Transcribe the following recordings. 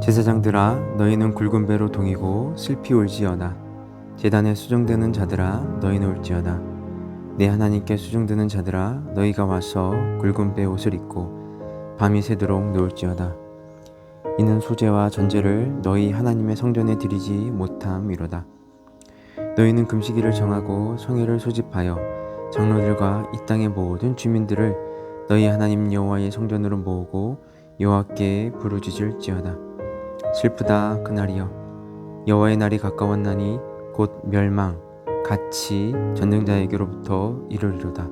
제사장들아 너희는 굵은 배로 동이고 슬피 울지어다 제단에 수정되는 자들아 너희는 울지어다 내 하나님께 수정되는 자들아 너희가 와서 굵은 배 옷을 입고 밤이 새도록 누울지어다. 이는 소재와 전제를 너희 하나님의 성전에 드리지 못함이로다. 너희는 금식일을 정하고 성회를 소집하여 장로들과 이 땅의 모든 주민들을 너희 하나님 여호와의 성전으로 모으고 여호와께 부르짖을지어다 슬프다 그날이여. 여호와의 날이 가까웠나니 곧 멸망 같이 전능자에게로부터 이르리로다.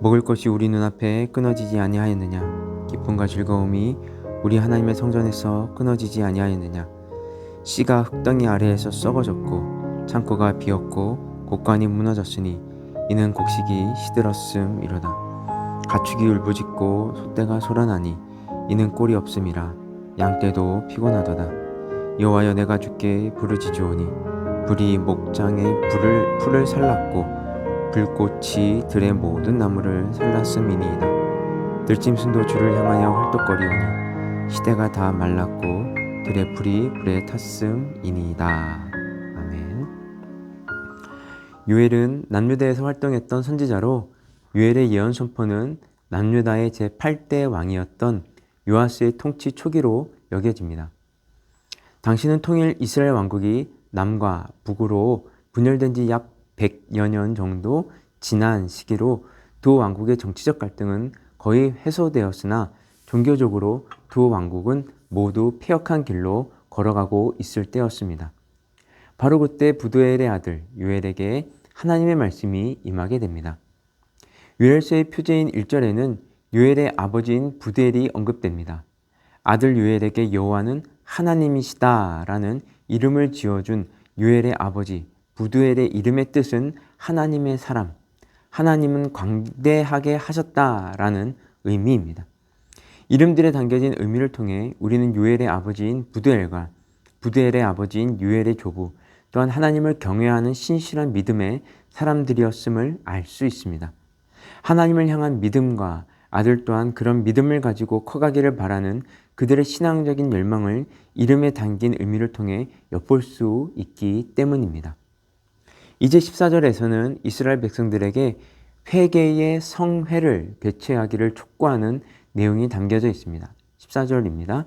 먹을 것이 우리 눈앞에 끊어지지 아니하였느냐? 기쁨과 즐거움이 우리 하나님의 성전에서 끊어지지 아니하였느냐? 씨가 흙덩이 아래에서 썩어졌고 창고가 비었고 곡간이 무너졌으니 이는 곡식이 시들었음이로다. 가축이 울부짖고 소떼가 소란하니 이는 꼴이 없음이라 양떼도 피곤하도다. 여호와여 내가 주께 부르짖으오니 불이 목장에 불을 풀을 살랐고 불꽃이 들의 모든 나무를 살랐음이니이다. 들짐승도 주를 향하여 헐떡거리오니 시대가 다 말랐고 들의 풀이 불에 탔음이니이다. 아멘. 유엘은 남유다에서 활동했던 선지자로 유엘의 예언 선포는 남유다의 제8대 왕이었던 요아스의 통치 초기로 여겨집니다. 당시는 통일 이스라엘 왕국이 남과 북으로 분열된 지 약 100여 년 정도 지난 시기로 두 왕국의 정치적 갈등은 거의 해소되었으나 종교적으로 두 왕국은 모두 폐역한 길로 걸어가고 있을 때였습니다. 바로 그때 부두엘의 아들 유엘에게 하나님의 말씀이 임하게 됩니다. 유엘서의 표제인 1절에는 유엘의 아버지인 부델이 언급됩니다. 아들 유엘에게 여호와는 하나님이시다라는 이름을 지어준 유엘의 아버지 부두엘의 이름의 뜻은 하나님의 사람, 하나님은 광대하게 하셨다라는 의미입니다. 이름들에 담겨진 의미를 통해 우리는 유엘의 아버지인 부두엘과 부두엘의 아버지인 유엘의 조부 또한 하나님을 경외하는 신실한 믿음의 사람들이었음을 알 수 있습니다. 하나님을 향한 믿음과 아들 또한 그런 믿음을 가지고 커가기를 바라는 그들의 신앙적인 열망을 이름에 담긴 의미를 통해 엿볼 수 있기 때문입니다. 이제 14절에서는 이스라엘 백성들에게 회개의 성회를 개최하기를 촉구하는 내용이 담겨져 있습니다. 14절입니다.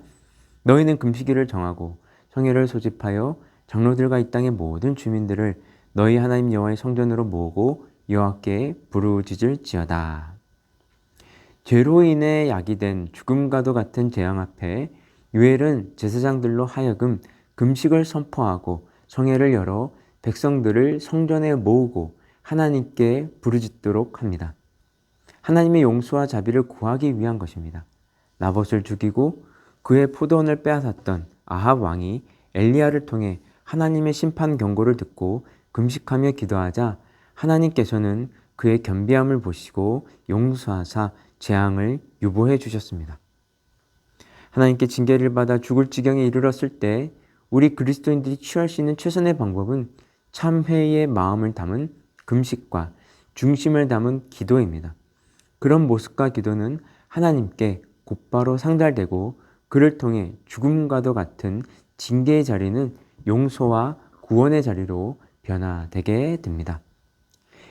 너희는 금식일을 정하고 성회를 소집하여 장로들과 이 땅의 모든 주민들을 너희 하나님 여호와의 성전으로 모으고 여호와께 부르짖을 지어다. 죄로 인해 야기된 죽음과도 같은 재앙 앞에 유엘은 제사장들로 하여금 금식을 선포하고 성회를 열어 백성들을 성전에 모으고 하나님께 부르짖도록 합니다. 하나님의 용서와 자비를 구하기 위한 것입니다. 나봇을 죽이고 그의 포도원을 빼앗았던 아합 왕이 엘리야를 통해 하나님의 심판 경고를 듣고 금식하며 기도하자 하나님께서는 그의 겸비함을 보시고 용서하사 재앙을 유보해 주셨습니다. 하나님께 징계를 받아 죽을 지경에 이르렀을 때 우리 그리스도인들이 취할 수 있는 최선의 방법은 참회의 마음을 담은 금식과 중심을 담은 기도입니다. 그런 모습과 기도는 하나님께 곧바로 상달되고 그를 통해 죽음과도 같은 징계의 자리는 용서와 구원의 자리로 변화되게 됩니다.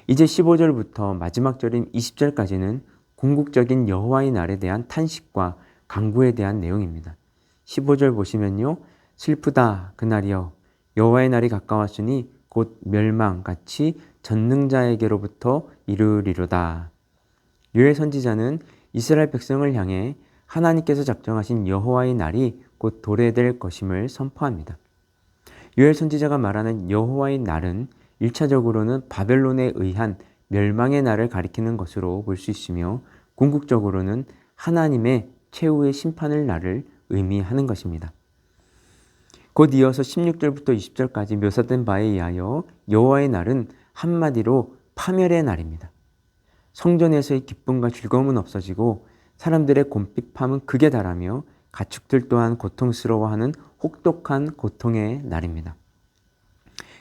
이제 15절부터 마지막 절인 20절까지는 궁극적인 여호와의 날에 대한 탄식과 강구에 대한 내용입니다. 15절 보시면요. 슬프다 그날이여 여호와의 날이 가까웠으니 곧 멸망같이 전능자에게로부터 이르리로다. 유엘 선지자는 이스라엘 백성을 향해 하나님께서 작정하신 여호와의 날이 곧 도래될 것임을 선포합니다. 유엘 선지자가 말하는 여호와의 날은 1차적으로는 바벨론에 의한 멸망의 날을 가리키는 것으로 볼 수 있으며 궁극적으로는 하나님의 최후의 심판을 날을 의미하는 것입니다. 곧 이어서 16절부터 20절까지 묘사된 바에 의하여 여호와의 날은 한마디로 파멸의 날입니다. 성전에서의 기쁨과 즐거움은 없어지고 사람들의 곰핍함은 극에 달하며 가축들 또한 고통스러워하는 혹독한 고통의 날입니다.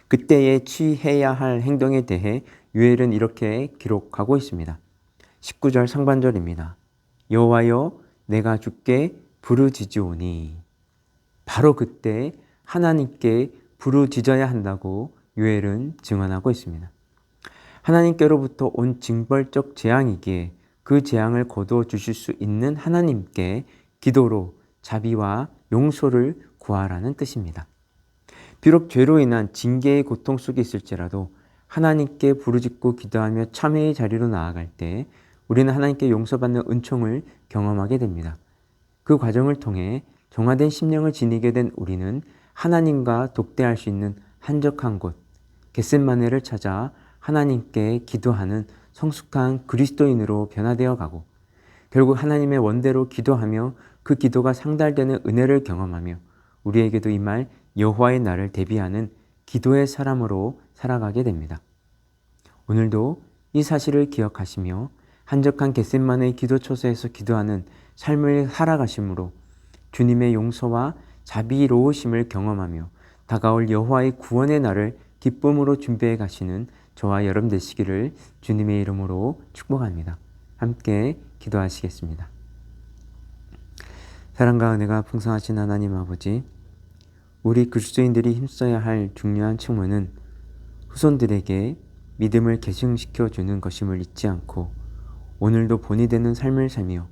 그때에 취해야 할 행동에 대해 유엘은 이렇게 기록하고 있습니다. 19절 상반절입니다. 여호와여 내가 주께 부르짖으오니 바로 그때 하나님께 부르짖어야 한다고 요엘은 증언하고 있습니다. 하나님께로부터 온 징벌적 재앙이기에 그 재앙을 거두어 주실 수 있는 하나님께 기도로 자비와 용서를 구하라는 뜻입니다. 비록 죄로 인한 징계의 고통 속에 있을지라도 하나님께 부르짖고 기도하며 참회의 자리로 나아갈 때 우리는 하나님께 용서받는 은총을 경험하게 됩니다. 그 과정을 통해 정화된 심령을 지니게 된 우리는 하나님과 독대할 수 있는 한적한 곳, 겟셋마네를 찾아 하나님께 기도하는 성숙한 그리스도인으로 변화되어 가고 결국 하나님의 원대로 기도하며 그 기도가 상달되는 은혜를 경험하며 우리에게도 임할 여호와의 날을 대비하는 기도의 사람으로 살아가게 됩니다. 오늘도 이 사실을 기억하시며 한적한 겟셋만의 기도 처소에서 기도하는 삶을 살아가심으로 주님의 용서와 자비로우심을 경험하며 다가올 여호와의 구원의 날을 기쁨으로 준비해 가시는 저와 여러분 되시기를 주님의 이름으로 축복합니다. 함께 기도하시겠습니다. 사랑과 은혜가 풍성하신 하나님 아버지, 우리 그리스도인들이 힘써야 할 중요한 측면은 후손들에게 믿음을 계승시켜 주는 것임을 잊지 않고 오늘도 본이 되는 삶을 살며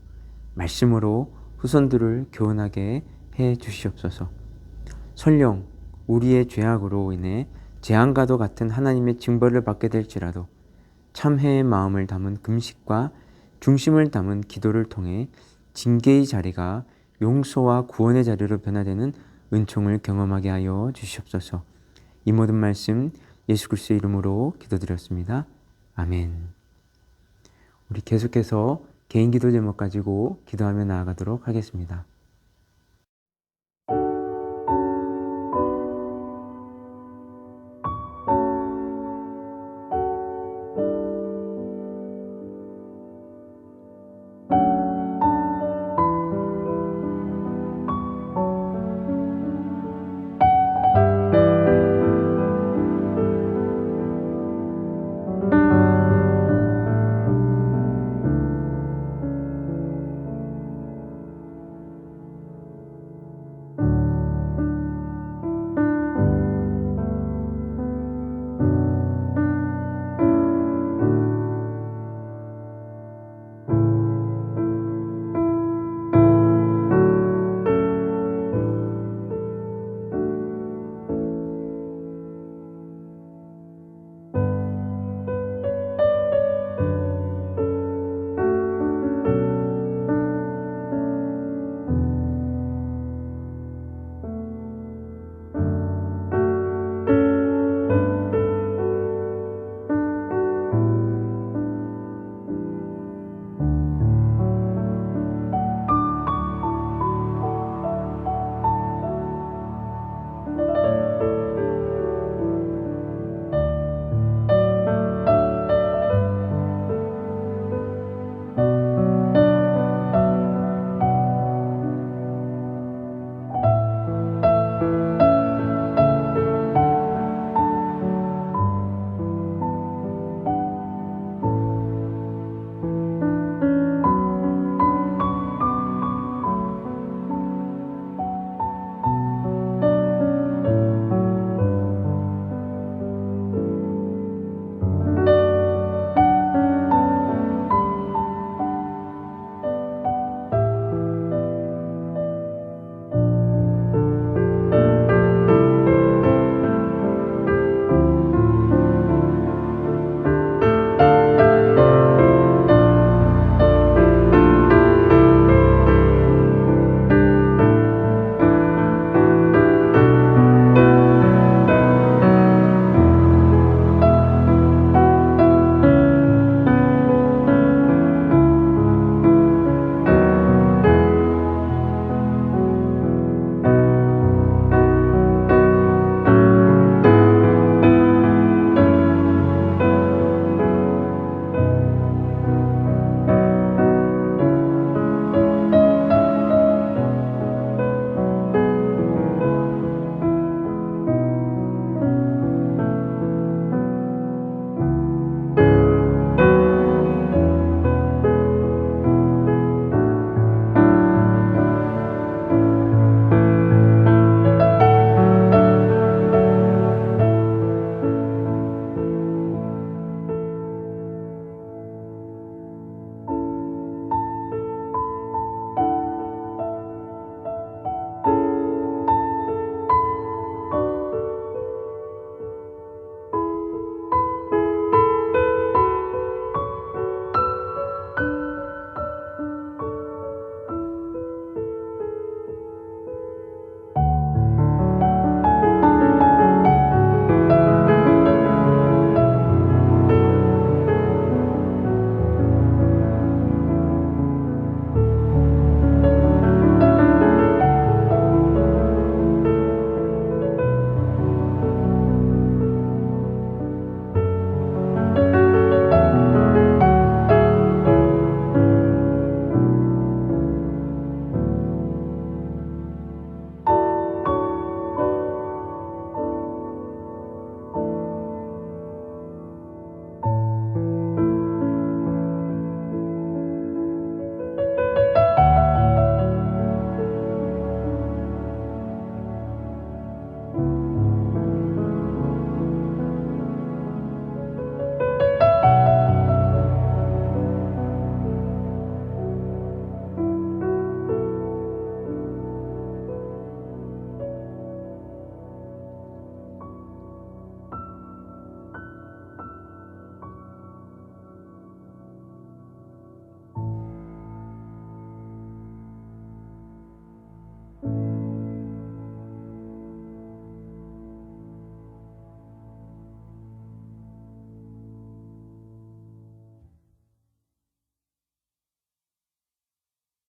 말씀으로 후손들을 교훈하게 해 주시옵소서. 설령 우리의 죄악으로 인해 재앙과도 같은 하나님의 징벌을 받게 될지라도 참회의 마음을 담은 금식과 중심을 담은 기도를 통해 징계의 자리가 용서와 구원의 자리로 변화되는 은총을 경험하게 하여 주시옵소서. 이 모든 말씀 예수 그리스도의 이름으로 기도드렸습니다. 아멘. 우리 계속해서 개인 기도 제목 가지고 기도하며 나아가도록 하겠습니다.